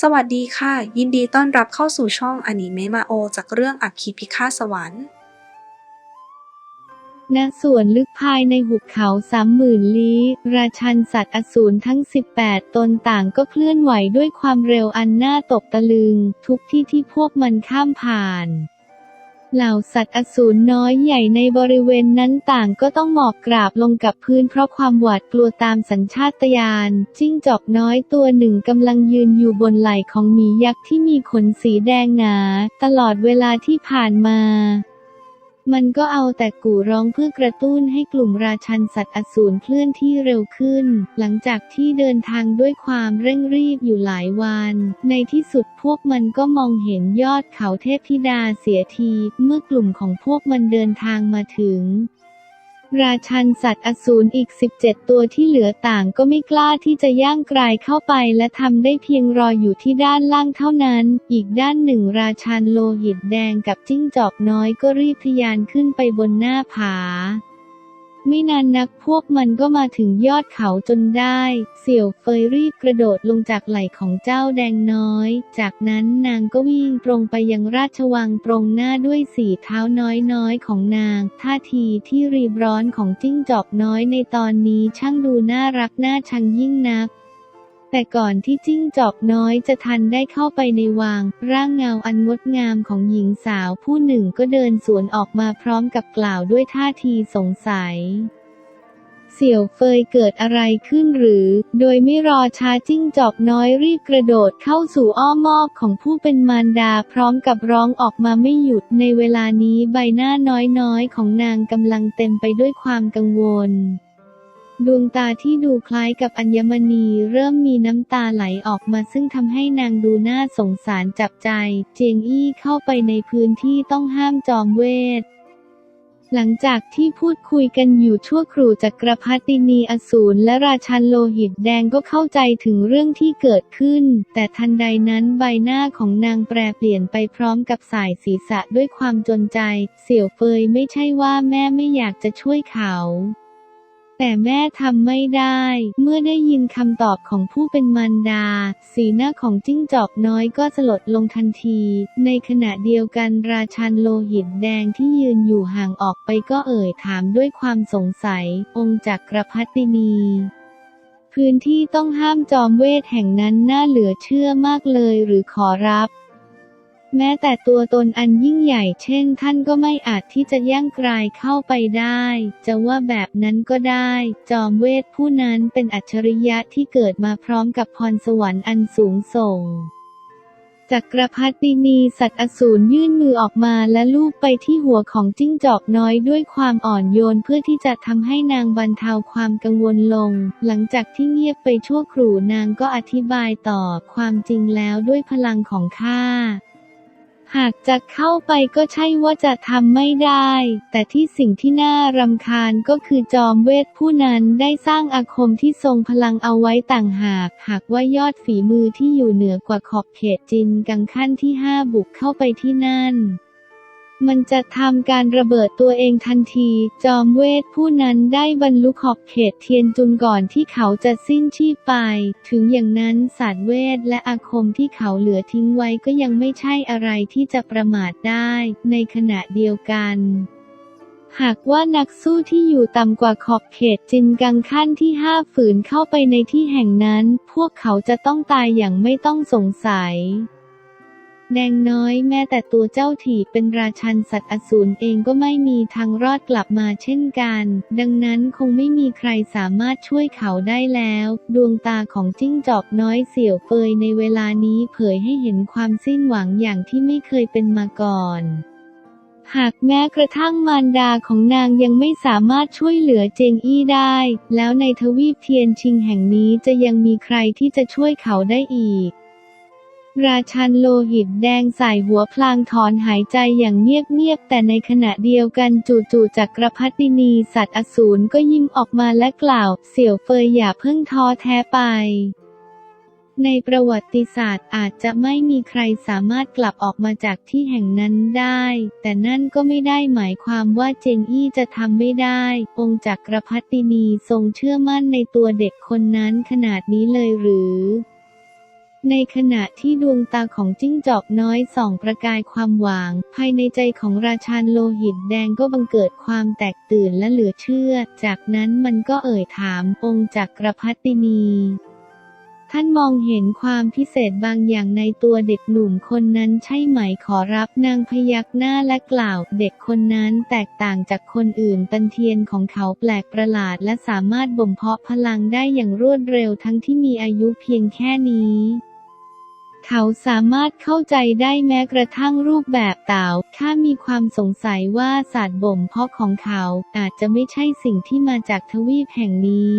สวัสดีค่ะ ยินดีต้อนรับเข้าสู่ช่องอนิเมะมาโอ จากเรื่องอักคีพิฆาตสวรรค์ณสวนลึกภายในหุบเขาสามหมื่นลี้ ราชันสัตว์อสูรทั้ง 18 ตนต่างก็เคลื่อนไหวด้วยความเร็วอันน่าตกตะลึง ทุกที่ที่พวกมันข้ามผ่าน เหล่าสัตว์อสูรน้อยใหญ่ในบริเวณนั้นต่างก็ต้องหมอบกราบลงกับพื้นเพราะความหวาดกลัวตามสัญชาตญาณจิ้งจอกน้อยตัวหนึ่งกำลังยืนอยู่บนไหล่ของหมียักษ์ที่มีขนสีแดงหนา ตลอดเวลาที่ผ่านมา มันก็เอาแต่กู่ร้องเพื่อกระตุ้นให้กลุ่มราชันสัตว์อสูรเคลื่อนที่เร็วขึ้น หลังจากที่เดินทางด้วยความเร่งรีบอยู่หลายวัน ในที่สุดพวกมันก็มองเห็นยอดเขาเทพธิดาเสียที เมื่อกลุ่มของพวกมันเดินทางมาถึง ราชันสัตว์อสูรอีก 17 ตัวที่เหลือต่างก็ไม่กล้าที่จะย่างกรายเข้าไปและทำได้เพียงรออยู่ที่ด้านล่างเท่านั้น อีกด้านหนึ่งราชันโลหิตแดงกับจิ้งจอกน้อยก็รีบทะยานขึ้นไปบนหน้าผา ไม่นานนักพวกมันก็มาถึงยอดเขาจนได้ เสี่ยวเฟยรีบกระโดดลงจากไหล่ของเจ้าแดงน้อย จากนั้นนางก็วิ่งตรงไปยังราชวังตรงหน้าด้วยสีเท้าน้อยๆของนาง ท่าทีที่รีบร้อนของจิ้งจอกน้อยในตอนนี้ช่างดูน่ารักน่าชังยิ่งนัก แต่ก่อนที่จิ้งจอกน้อยจะทันได้เข้าไปในวัง ร่างเงาอันงดงามของหญิงสาวผู้หนึ่งก็เดินสวนออกมาพร้อมกับกล่าวด้วยท่าทีสงสัยเสี่ยวเฟยเกิดอะไรขึ้นหรือ โดยไม่รอช้าจิ้งจอกน้อยรีบกระโดดเข้าสู่อ้อมอกของผู้เป็นมารดาพร้อมกับร้องออกมาไม่หยุดในเวลานี้ใบหน้าน้อยๆ ของนางกำลังเต็มไปด้วยความกังวล ดวงตาที่ดูคล้ายกับอัญมณีเริ่มมีน้ำตาไหลออกมาซึ่งทำให้นางดูน่าสงสารจับใจ เจียงอี้เข้าไปในพื้นที่ต้องห้ามจอมเวท หลังจากที่พูดคุยกันอยู่ชั่วครู่จักรพรรดินีอสูรและราชันโลหิตแดงก็เข้าใจถึงเรื่องที่เกิดขึ้น แต่ทันใดนั้นใบหน้าของนางแปรเปลี่ยนไปพร้อมกับสายศีรษะด้วยความจนใจ เสี่ยวเฟยไม่ใช่ว่าแม่ไม่อยากจะช่วยเขา แต่แม่ทำไม่ได้ เมื่อได้ยินคำตอบของผู้เป็นมารดา สีหน้าของจิ้งจอกน้อยก็สลดลงทันที ในขณะเดียวกันราชันโลหิตแดงที่ยืนอยู่ห่างออกไปก็เอ่ยถามด้วยความสงสัย องค์จักรพรรดินี พื้นที่ต้องห้ามจอมเวทแห่งนั้นน่าเหลือเชื่อมากเลยหรือขอรับ แม้แต่ตัวตนอันยิ่งใหญ่เช่นท่านก็ไม่อาจที่จะย่างกรายเข้าไปได้ จะว่าแบบนั้นก็ได้ จอมเวทผู้นั้นเป็นอัจฉริยะที่เกิดมาพร้อมกับพรสวรรค์อันสูงส่งจักรพรรดินีสัตว์อสูรยื่นมือออกมาและลูบไปที่หัวของจิ้งจอกน้อยด้วยความอ่อนโยนเพื่อที่จะทำให้นางบรรเทาความกังวลลง หลังจากที่เงียบไปชั่วครู่นางก็อธิบายต่อความจริงแล้วด้วยพลังของข้า หากจะเข้าไปก็ใช่ว่าจะทำไม่ได้ แต่ที่สิ่งที่น่ารำคาญก็คือจอมเวทผู้นั้นได้สร้างอาคมที่ทรงพลังเอาไว้ต่างหาก หากว่ายอดฝีมือที่อยู่เหนือกว่าขอบเขตจินกังขั้นที่ห้าบุกเข้าไปที่นั่น มันจะทำการระเบิดตัวเองทันที จอมเวทผู้นั้นได้บรรลุขอบเขตเทียนจุนก่อนที่เขาจะสิ้นชีพไป ถึงอย่างนั้นศาสตร์เวทและอาคมที่เขาเหลือทิ้งไว้ก็ยังไม่ใช่อะไรที่จะประมาทได้ ในขณะเดียวกันหากว่านักสู้ที่อยู่ต่ำกว่าขอบเขตจินกังขั้นที่ห้าฝืนเข้าไปในที่แห่งนั้น พวกเขาจะต้องตายอย่างไม่ต้องสงสัย แดงน้อยแม้แต่ตัวเจ้าถี่เป็นราชันสัตว์อสูรเองก็ไม่มีทางรอดกลับมาเช่นกัน ดังนั้นคงไม่มีใครสามารถช่วยเขาได้แล้ว ดวงตาของจิ้งจอกน้อยเสี่ยวเฟยในเวลานี้เผยให้เห็นความสิ้นหวังอย่างที่ไม่เคยเป็นมาก่อนหากแม้กระทั่งมารดาของนางยังไม่สามารถช่วยเหลือเจงอี้ได้ แล้วในทวีปเทียนชิงแห่งนี้จะยังมีใครที่จะช่วยเขาได้อีก ราชันโลหิตแดงใส่หัวพลางถอนหายใจอย่างเงียบๆ แต่ในขณะเดียวกันจู่ๆจักรพรรดินีสัตว์อสูรก็ยิ้มออกมาและกล่าว เสี่ยวเฟยอย่าเพิ่งท้อแท้ไป ในประวัติศาสตร์อาจจะไม่มีใครสามารถกลับออกมาจากที่แห่งนั้นได้ แต่นั่นก็ไม่ได้หมายความว่าเจงอี้จะทำไม่ได้ องค์จักรพรรดินีทรงเชื่อมั่นในตัวเด็กคนนั้นขนาดนี้เลยหรือ ในขณะที่ดวงตาของจิ้งจอกน้อยส่องประกายความหวังภายในใจของราชาโลหิตแดงก็บังเกิดความแตกตื่นและเหลือเชื่อ จากนั้นมันก็เอ่ยถามองค์จักรพรรดินี ท่านมองเห็นความพิเศษบางอย่างในตัวเด็กหนุ่มคนนั้นใช่ไหมขอรับนางพยักหน้าและกล่าว เด็กคนนั้นแตกต่างจากคนอื่นตันเทียนของเขาแปลกประหลาดและสามารถบ่มเพาะพลังได้อย่างรวดเร็วทั้งที่มีอายุเพียงแค่นี้ เขาสามารถเข้าใจได้แม้กระทั่งรูปแบบเต่าข้ามีความสงสัยว่าศาสตร์บ่มเพาะของเขา อาจจะไม่ใช่สิ่งที่มาจากทวีปแห่งนี้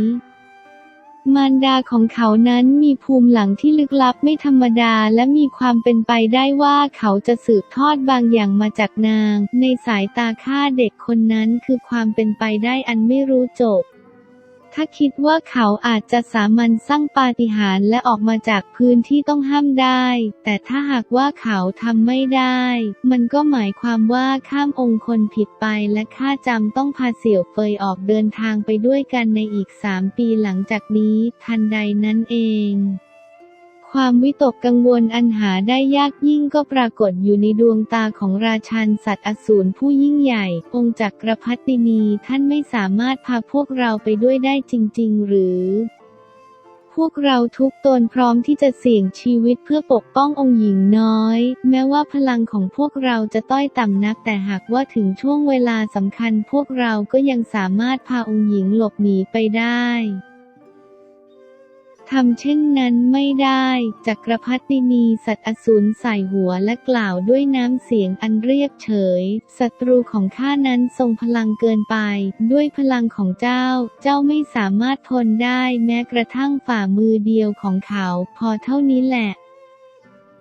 มารดาของเขานั้นมีภูมิหลังที่ลึกลับไม่ธรรมดาและมีความเป็นไปได้ว่าเขาจะสืบทอดบางอย่างมาจากนาง ในสายตาข้าเด็กคนนั้นคือความเป็นไปได้อันไม่รู้จบ ถ้าคิดว่าเขาอาจจะสามัญสร้างปาฏิหาริย์และออกมาจากพื้นที่ต้องห้ามได้ แต่ถ้าหากว่าเขาทำไม่ได้ มันก็หมายความว่าข้ามองค์คนผิดไปและข้าจำต้องพาเสี่ยวเฟยออกเดินทางไปด้วยกันในอีกสามปีหลังจากนี้ทันใดนั้นเอง ความวิตกกังวลอันหาได้ยากยิ่งก็ปรากฏอยู่ในดวงตาของราชันสัตว์อสูรผู้ยิ่งใหญ่ องค์จักรพรรดินีท่านไม่สามารถพาพวกเราไปด้วยได้จริง ๆ หรือ พวกเราทุกตนพร้อมที่จะเสี่ยงชีวิตเพื่อปกป้ององค์หญิงน้อย แม้ว่าพลังของพวกเราจะต้อยต่ำนักแต่หากว่าถึงช่วงเวลาสำคัญ พวกเราก็ยังสามารถพาองค์หญิงหลบหนีไปได้ ทำเช่นนั้นไม่ได้ จักรพรรดินีสัตว์อสูรใส่หัวและกล่าวด้วยน้ำเสียงอันเรียบเฉย ศัตรูของข้านั้นทรงพลังเกินไป ด้วยพลังของเจ้า เจ้าไม่สามารถทนได้แม้กระทั่งฝ่ามือเดียวของเขา พอเท่านี้แหละ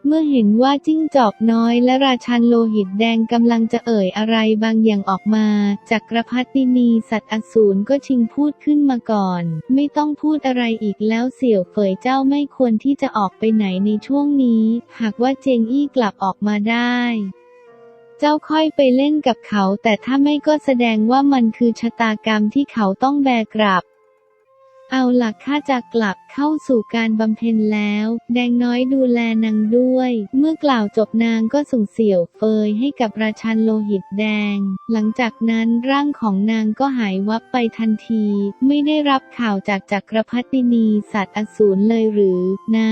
เมื่อเห็นว่าจิ้งจอกน้อยและราชันโลหิตแดงกำลังจะเอ่ยอะไรบางอย่างออกมา จักรพรรดินีสัตว์อสูรก็ชิงพูดขึ้นมาก่อน ไม่ต้องพูดอะไรอีกแล้วเสี่ยวเฟยเจ้าไม่ควรที่จะออกไปไหนในช่วงนี้ หากว่าเจงอี้กลับออกมาได้เจ้าค่อยไปเล่นกับเขา แต่ถ้าไม่ก็แสดงว่ามันคือชะตากรรมที่เขาต้องแบกรับ เอาหลักข้าจะกลับเข้าสู่การบำเพ็ญแล้ว แดงน้อยดูแลนางด้วย เมื่อกล่าวจบนางก็ส่งเสี่ยวเฟยให้กับราชันโลหิตแดง หลังจากนั้นร่างของนางก็หายวับไปทันที ไม่ได้รับข่าวจากจักรพรรดินีสัตว์อสูรเลยหรือนะ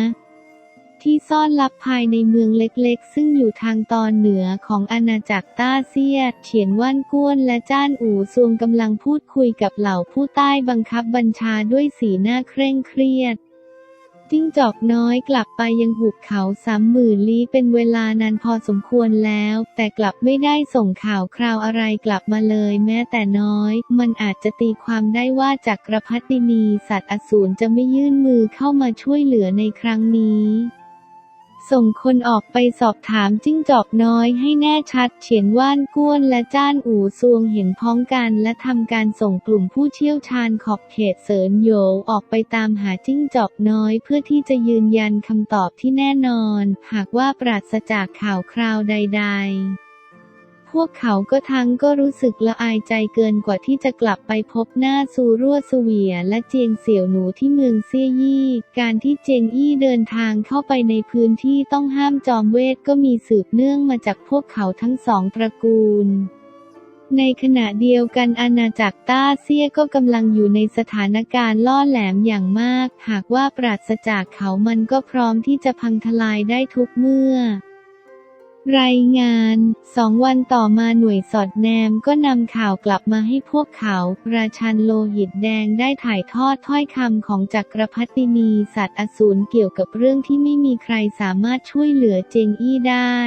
ที่ซ่อนลับภายในเมืองเล็กๆ ซึ่งอยู่ทางตอนเหนือของอาณาจักรต้าเซีย เฉียนว่านก้วนและจ้านอู่ซวงกำลังพูดคุยกับเหล่าผู้ใต้บังคับบัญชาด้วยสีหน้าเคร่งเครียดจิ้งจอกน้อยกลับไปยังหุบเขาสามหมื่นลี้เป็นเวลานานพอสมควรแล้ว แต่กลับไม่ได้ส่งข่าวคราวอะไรกลับมาเลยแม้แต่น้อย มันอาจจะตีความได้ว่าจักรพรรดินีสัตว์อสูรจะไม่ยื่นมือเข้ามาช่วยเหลือในครั้งนี้ ส่งคนออกไปสอบถามจิ้งจอกน้อยให้แน่ชัดเฉียนว่านก้วนและจ้านอู่ซวงเห็นพ้องกันและทำการส่งกลุ่มผู้เชี่ยวชาญขอบเขตเสริญโยออกไปตามหาจิ้งจอกน้อยเพื่อที่จะยืนยันคำตอบที่แน่นอน หากว่าปราศจากข่าวคราวใด ๆ พวกเขาก็ทั้งก็รู้สึกละอายใจเกินกว่าที่จะกลับไปพบหน้าซูรั่วสเวียและเจียงเสี่ยวหนูที่เมืองเซี่ยยี่ การที่เจียงอี้เดินทางเข้าไปในพื้นที่ต้องห้ามจอมเวทก็มีสืบเนื่องมาจากพวกเขาทั้งสองตระกูลในขณะเดียวกันอาณาจักรต้าเซียก็กำลังอยู่ในสถานการณ์ล่อแหลมอย่างมาก หากว่าปราศจากเขามันก็พร้อมที่จะพังทลายได้ทุกเมื่อ รายงาน สองวันต่อมาหน่วยสอดแนมก็นำข่าวกลับมาให้พวกเขา ราชันโลหิตแดงได้ถ่ายทอดถ้อยคำของจักรพรรดินีสัตว์อสูรเกี่ยวกับเรื่องที่ไม่มีใครสามารถช่วยเหลือเจงอี้ได้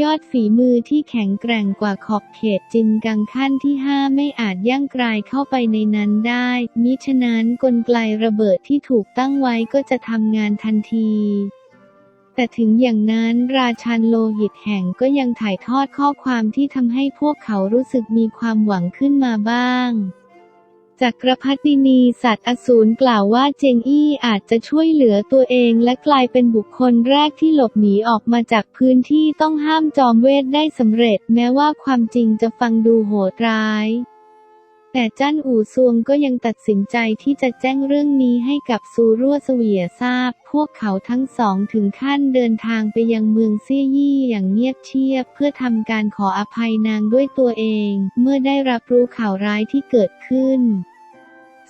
ยอดฝีมือที่แข็งแกร่งกว่าขอบเขตจินกังขั้นที่ห้าไม่อาจย่างกลายเข้าไปในนั้นได้ มิฉะนั้นกลไกระเบิดที่ถูกตั้งไว้ก็จะทำงานทันที แต่ถึงอย่างนั้นราชันโลหิตแห่งก็ยังถ่ายทอดข้อความที่ทำให้พวกเขารู้สึกมีความหวังขึ้นมาบ้างจักรพรรดินีสัตว์อสูรกล่าวว่าเจงอี้อาจจะช่วยเหลือตัวเองและกลายเป็นบุคคลแรกที่หลบหนีออกมาจากพื้นที่ต้องห้ามจอมเวทได้สำเร็จ แม้ว่าความจริงจะฟังดูโหดร้าย แต่จ้านอู่ซวงก็ยังตัดสินใจที่จะแจ้งเรื่องนี้ให้กับซูรั่วเสวียทราบ พวกเขาทั้งสองถึงขั้นเดินทางไปยังเมืองเซี่ยยี่อย่างเงียบเชียบ เพื่อทำการขออภัยนางด้วยตัวเอง เมื่อได้รับรู้ข่าวร้ายที่เกิดขึ้น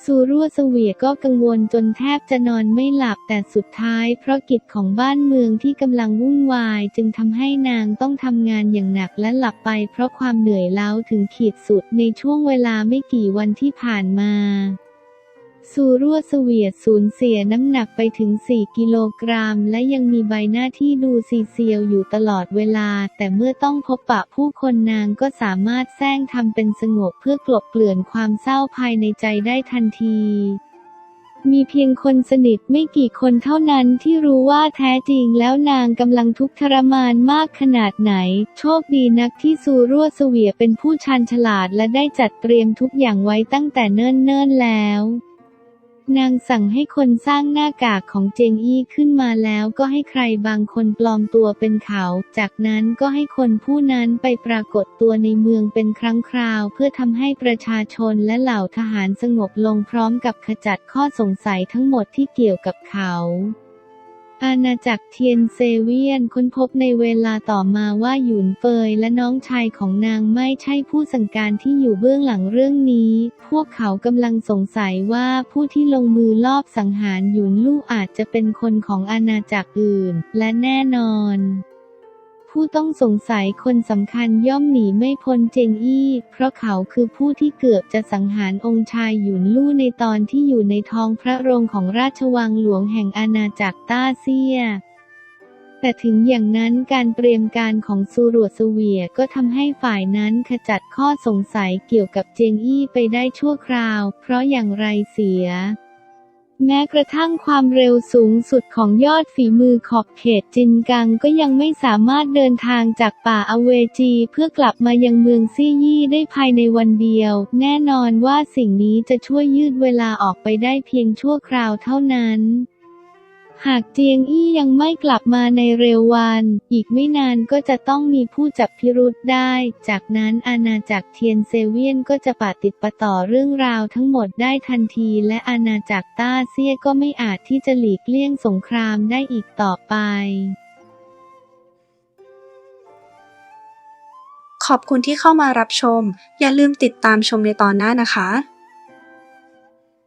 ซูรั่วเสวียก็กังวลจนแทบจะนอนไม่หลับแต่สุดท้ายเพราะกิจของบ้านเมืองที่กำลังวุ่นวาย จึงทำให้นางต้องทำงานอย่างหนักและหลับไปเพราะความเหนื่อยล้าถึงขีดสุดในช่วงเวลาไม่กี่วันที่ผ่านมา ซูรั่วเสวียดสูญเสียน้ำหนักไปถึง 4 กิโลกรัม และยังมีใบหน้าที่ดูซีเซียวอยู่ตลอดเวลา แต่เมื่อต้องพบปะผู้คนนางก็สามารถแซงทำเป็นสงบเพื่อกลบเกลื่อนความเศร้าภายในใจได้ทันที มีเพียงคนสนิทไม่กี่คนเท่านั้นที่รู้ว่าแท้จริงแล้วนางกำลังทุกข์ทรมานมากขนาดไหน โชคดีนักที่ซูรั่วเสวียเป็นผู้ชันฉลาดและได้จัดเตรียมทุกอย่างไว้ตั้งแต่เนิ่นๆแล้ว นางสั่งให้คนสร้างหน้ากากของเจงอี้ขึ้นมาแล้วก็ให้ใครบางคนปลอมตัวเป็นเขา จากนั้นก็ให้คนผู้นั้นไปปรากฏตัวในเมืองเป็นครั้งคราว เพื่อทำให้ประชาชนและเหล่าทหารสงบลงพร้อมกับขจัดข้อสงสัยทั้งหมดที่เกี่ยวกับเขา อาณาจักรเทียนเซเวียนค้นพบในเวลาต่อมาว่าหยุนเฟยและน้องชายของนางไม่ใช่ผู้สั่งการที่อยู่เบื้องหลังเรื่องนี้ พวกเขากำลังสงสัยว่าผู้ที่ลงมือลอบสังหารหยุนลู่อาจจะเป็นคนของอาณาจักรอื่น และแน่นอน ผู้ต้องสงสัยคนสำคัญย่อมหนีไม่พ้นเจงอี้ เพราะเขาคือผู้ที่เกือบจะสังหารองค์ชายหยุนลู่ในตอนที่อยู่ในท้องพระโรงของราชวังหลวงแห่งอาณาจักรต้าเซียแต่ถึงอย่างนั้นการเตรียมการของซูรัวสเวียก็ทำให้ฝ่ายนั้นขจัดข้อสงสัยเกี่ยวกับเจงอี้ไปได้ชั่วคราว เพราะอย่างไรเสีย แม้กระทั่งความเร็วสูงสุดของยอดฝีมือขอบเขตจินกังก็ยังไม่สามารถเดินทางจากป่าอเวจีเพื่อกลับมายังเมืองซี่ยี่ได้ภายในวันเดียว แน่นอนว่าสิ่งนี้จะช่วยยืดเวลาออกไปได้เพียงชั่วคราวเท่านั้น หากเจียงอี้ยังไม่กลับมาในเร็ววัน อีกไม่นานก็จะต้องมีผู้จับพิรุธได้ จากนั้นอาณาจักรเทียนเซเวียนก็จะปาติดปะต่อเรื่องราวทั้งหมดได้ทันที และอาณาจักรต้าเซียก็ไม่อาจที่จะหลีกเลี่ยงสงครามได้อีกต่อไป ขอบคุณที่เข้ามารับชม อย่าลืมติดตามชมในตอนหน้านะคะ